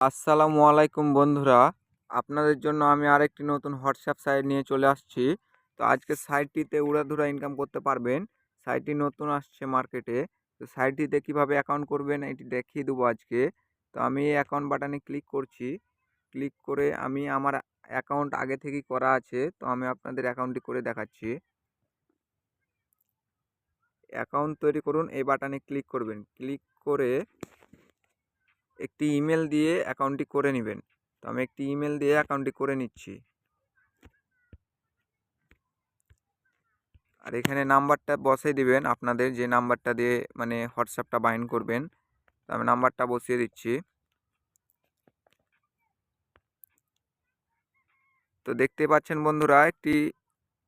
আসসালামু আলাইকুম বন্ধুরা। আপনাদের জন্য আমি আরেকটি নতুন হোয়াটসঅ্যাপ সাইট নিয়ে চলে আসছি। তো আজকে সাইটটিতে উড়াধুরা ইনকাম করতে পারবেন। সাইটটি নতুন আসছে মার্কেটে। তো সাইটটিতে কীভাবে অ্যাকাউন্ট করবেন এটি দেখিয়ে দেবো আজকে। তো আমি এই অ্যাকাউন্ট বাটনে ক্লিক করছি। ক্লিক করে আমি আমার অ্যাকাউন্ট আগে থেকেই করা আছে। তো আমি আপনাদের অ্যাকাউন্টটি করে দেখাচ্ছি। অ্যাকাউন্ট তৈরি করুন, এই বাটনে ক্লিক করবেন। ক্লিক করে একটি ইমেল দিয়ে অ্যাকাউন্টটি করে নেবেন। তো আমি একটি ইমেল দিয়ে অ্যাকাউন্টটি করে নিচ্ছি। আর এখানে নাম্বারটা বসিয়ে দিবেন আপনাদের, যে নাম্বারটা দিয়ে মানে হোয়াটসঅ্যাপটা বাইন্ড করবেন। তো আমি নাম্বারটা বসিয়ে দিচ্ছি। তো দেখতে পাচ্ছেন বন্ধুরা, একটি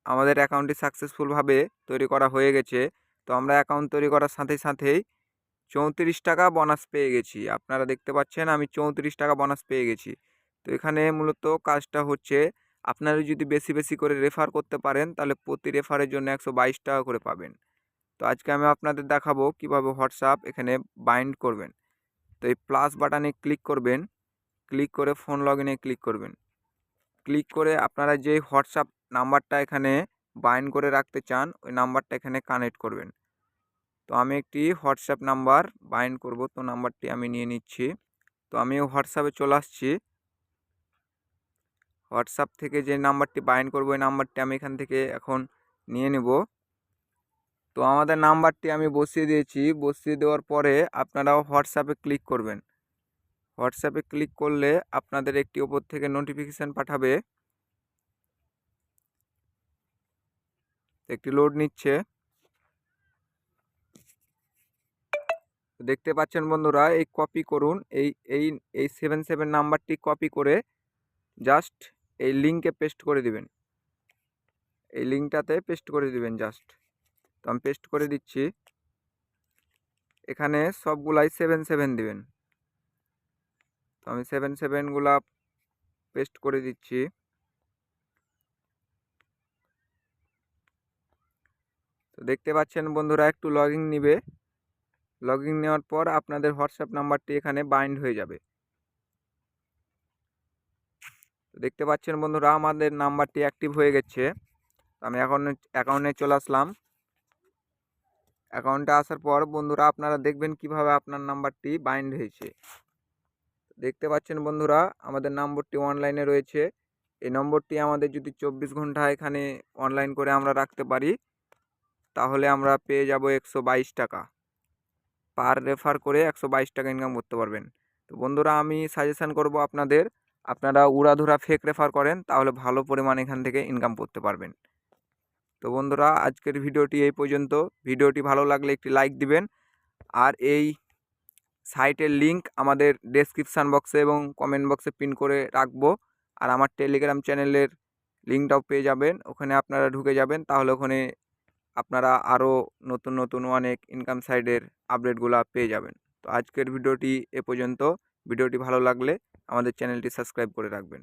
আমাদের অ্যাকাউন্টটি সাকসেসফুলভাবে তৈরি করা হয়ে গেছে। তো আমরা অ্যাকাউন্ট তৈরি করার সাথে সাথেই চৌত্রিশ টাকা বোনাস পেয়ে গেছি। আপনারা দেখতে পাচ্ছেন আমি চৌত্রিশ টাকা বোনাস পেয়ে গেছি। তো এখানে মূলত কাজটা হচ্ছে, আপনারা যদি বেশি বেশি করে রেফার করতে পারেন, তাহলে প্রতি রেফারের জন্য একশো বাইশ টাকা করে পাবেন। তো আজকে আমি আপনাদের দেখাবো কীভাবে হোয়াটসঅ্যাপ এখানে বাইন্ড করবেন। তো এই প্লাস বাটনে ক্লিক করবেন। ক্লিক করে ফোন লগ ক্লিক করবেন। ক্লিক করে আপনারা যে হোয়াটসঅ্যাপ নাম্বারটা এখানে বাইন্ড করে রাখতে চান, ওই নাম্বারটা এখানে কানেক্ট করবেন। তো আমি একটি হোয়াটসঅ্যাপ নাম্বার বাইন্ড করব। তো নাম্বারটি আমি নিয়ে নিচ্ছি। তো আমি হোয়াটসঅ্যাপে চলে আসছি। হোয়াটসঅ্যাপ থেকে যে নাম্বারটি বাইন্ড করব ওই নাম্বারটি আমি এখান থেকে এখন নিয়ে নেব। তো আমাদের নাম্বারটি আমি বসিয়ে দিয়েছি। বসিয়ে দেওয়ার পরে আপনারাও হোয়াটসঅ্যাপে ক্লিক করবেন। হোয়াটসঅ্যাপে ক্লিক করলে আপনাদের একটি ওপর থেকে নোটিফিকেশান পাঠাবে। একটি লোড নিচ্ছে। দেখতে পাচ্ছেন বন্ধুরা, এই কপি করুন। এই এই এই সেভেন সেভেন নাম্বারটি কপি করে জাস্ট এই লিঙ্কে পেস্ট করে দিবেন। এই লিঙ্কটাতে পেস্ট করে দিবেন জাস্ট তো আমি পেস্ট করে দিচ্ছি। এখানে সবগুলাই সেভেন সেভেন দিবেন। তো আমি সেভেন সেভেনগুলা পেস্ট করে দিচ্ছি। তো দেখতে পাচ্ছেন বন্ধুরা, একটু লগইন নিবে। লগইন নেওয়ার পর আপনাদের হোয়াটসঅ্যাপ নাম্বারটি এখানে বাইন্ড হয়ে যাবে। দেখতে পাচ্ছেন বন্ধুরা, আমাদের নাম্বারটি অ্যাক্টিভ হয়ে গেছে। আমি এখন অ্যাকাউন্টে চলে আসলাম। অ্যাকাউন্টে আসার পর বন্ধুরা, আপনারা দেখবেন কীভাবে আপনার নাম্বারটি বাইন্ড হয়েছে। দেখতে পাচ্ছেন বন্ধুরা, আমাদের নম্বরটি অনলাইনে রয়েছে। এই নম্বরটি আমাদের যদি চব্বিশ ঘণ্টা এখানে অনলাইন করে আমরা রাখতে পারি, তাহলে আমরা পেয়ে যাব একশো বাইশ টাকা। পার রেফার করে একশো বাইশ টাকা ইনকাম করতে পারবেন। তো বন্ধুরা, আমি সাজেশান করব আপনাদের, আপনারা উড়াধুরা ফেক রেফার করেন, তাহলে ভালো পরিমাণ এখান থেকে ইনকাম করতে পারবেন। তো বন্ধুরা, আজকের ভিডিওটি এই পর্যন্ত। ভিডিওটি ভালো লাগলে একটি লাইক দিবেন, আর এই সাইটের লিংক আমাদের ডেসক্রিপশান বক্সে এবং কমেন্ট বক্সে পিন করে রাখব, আর আমার টেলিগ্রাম চ্যানেলের লিঙ্কটাও পেয়ে যাবেন। ওখানে আপনারা ঢুকে যাবেন, তাহলে ওখানে আপনারা আরও নতুন নতুন অনেক ইনকাম সাইডের আপডেটগুলো পেয়ে যাবেন। তো আজকের ভিডিওটি এ পর্যন্ত। ভিডিওটি ভালো লাগলে আমাদের চ্যানেলটি সাবস্ক্রাইব করে রাখবেন।